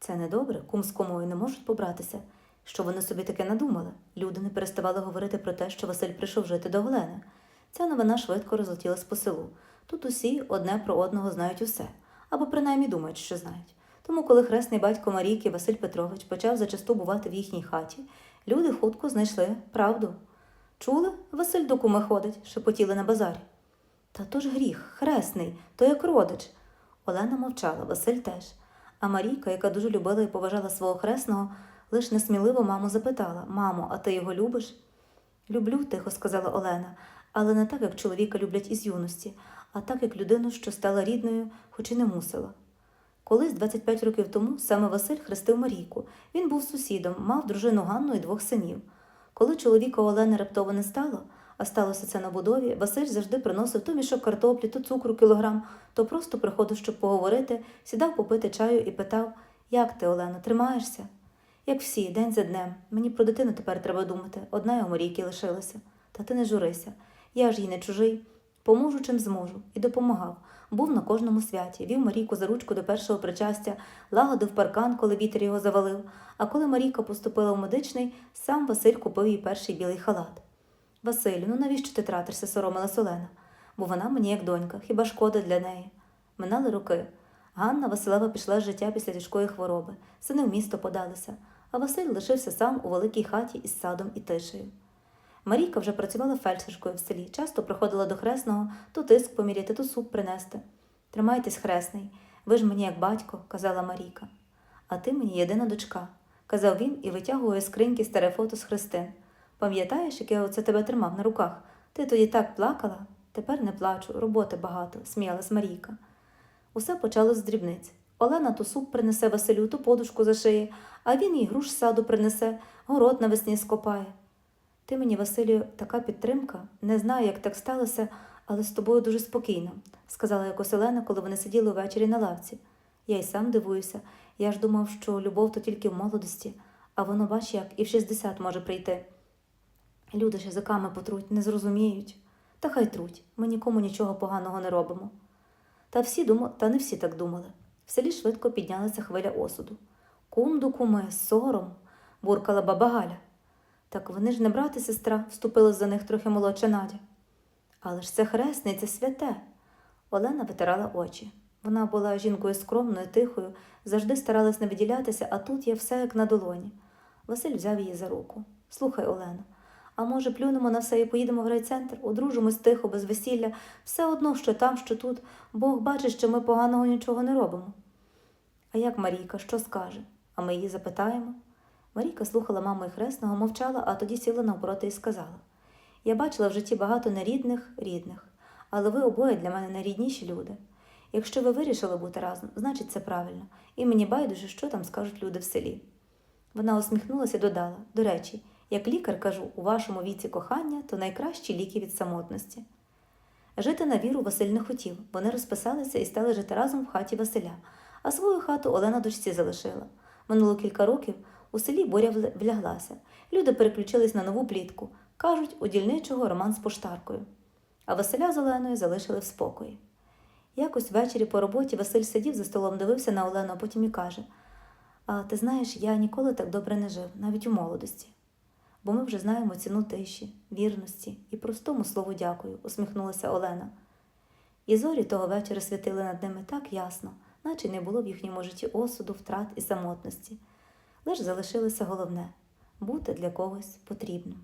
Це недобре, кум з кумою не можуть побратися. Що вони собі таке надумали? Люди не переставали говорити про те, що Василь прийшов жити до Олени. Ця новина швидко розлетілась по селу. Тут усі одне про одного знають усе, або принаймні думають, що знають. Тому, коли хресний батько Марійки Василь Петрович почав зачасту бувати в їхній хаті, люди хутко знайшли правду. Чули, Василь до куми ходить, шепотіли на базарі. Та то ж гріх, хресний, то як родич. Олена мовчала, Василь теж. А Марійка, яка дуже любила і поважала свого хресного, лиш несміливо маму запитала Мамо, а ти його любиш? Люблю, тихо сказала Олена, але не так, як чоловіка люблять із юності, а так, як людину, що стала рідною, хоч і не мусила. Колись, 25 років тому, саме Василь хрестив Марійку. Він був сусідом, мав дружину Ганну і двох синів. Коли чоловіка Олени раптово не стало, а сталося це на будові, Василь завжди приносив то мішок картоплі, то цукру кілограм, то просто приходив, щоб поговорити, сідав попити чаю і питав Як ти, Олено, тримаєшся? Як всі, день за днем. Мені про дитину тепер треба думати. Одна й у Марійки лишилася. Та ти не журися. Я ж їй не чужий. Поможу, чим зможу. І допомагав. Був на кожному святі, вів Марійку за ручку до першого причастя, лагодив паркан, коли вітер його завалив. А коли Марійка поступила в медичний, сам Василь купив їй перший білий халат. Василю, ну навіщо ти тратишся, соромила Солена? Бо вона мені як донька, хіба шкода для неї. Минали роки. Ганна Василева пішла з життя після тяжкої хвороби, сини в місто подалися, а Василь лишився сам у великій хаті із садом і тишею. Марійка вже працювала фельдшеркою в селі, часто приходила до хресного то тиск поміряти, то суп принести. Тримайтесь, хресний, ви ж мені як батько, казала Марійка. А ти мені єдина дочка, казав він і витягує з скриньки старе фото з хрестин. Пам'ятаєш, як я оце тебе тримав на руках? Ти тоді так плакала? Тепер не плачу, роботи багато, сміялась Марійка. Усе почалось з дрібниць. Олена то суп принесе Василю, то подушку зашиє, а він їй груш з саду принесе, город навесні скопає. Ти мені, Василю, така підтримка. Не знаю, як так сталося, але з тобою дуже спокійно, сказала якось Олена, коли вони сиділи ввечері на лавці. Я й сам дивуюся. Я ж думав, що любов то тільки в молодості, а воно, бач, як і в 60 може прийти. Люди ж язиками потруть, не зрозуміють. Та хай труть, ми нікому нічого поганого не робимо. Та всі думали, та не всі так думали. В селі швидко піднялася хвиля осуду. Кум до куми, сором, буркала баба Галя. Так вони ж не брат і сестра, вступила за них трохи молодша Надя. Але ж це хресне, це святе. Олена витирала очі. Вона була жінкою скромною, тихою, завжди старалась не виділятися, а тут є все як на долоні. Василь взяв її за руку. Слухай, Олено, а може, плюнемо на все і поїдемо в райцентр, одружимось тихо, без весілля, все одно, що там, що тут. Бог бачить, що ми поганого нічого не робимо. А як Марійка, що скаже? А ми її запитаємо. Марійка слухала маму і хресного, мовчала, а тоді сіла навпроти і сказала Я бачила в житті багато нерідних, рідних, але ви обоє для мене найрідніші люди. Якщо ви вирішили бути разом, значить це правильно, і мені байдуже, що там скажуть люди в селі. Вона усміхнулася і додала До речі, як лікар кажу, у вашому віці кохання то найкращі ліки від самотності. Жити на віру Василь не хотів. Вони розписалися і стали жити разом в хаті Василя, а свою хату Олена дочці залишила. Минуло кілька років у селі буря вляглася. Люди переключились на нову плітку. Кажуть, у дільничого роман з поштаркою. А Василя з Оленою залишили в спокої. Якось ввечері по роботі Василь сидів за столом, дивився на Олену, а потім і каже: А ти знаєш, я ніколи так добре не жив, навіть у молодості. Бо ми вже знаємо ціну тиші, вірності і простому слову дякую, усміхнулася Олена. І зорі того вечора світили над ними так ясно, наче не було в їхньому житті осуду, втрат і самотності. Лиш залишилося головне бути для когось потрібним.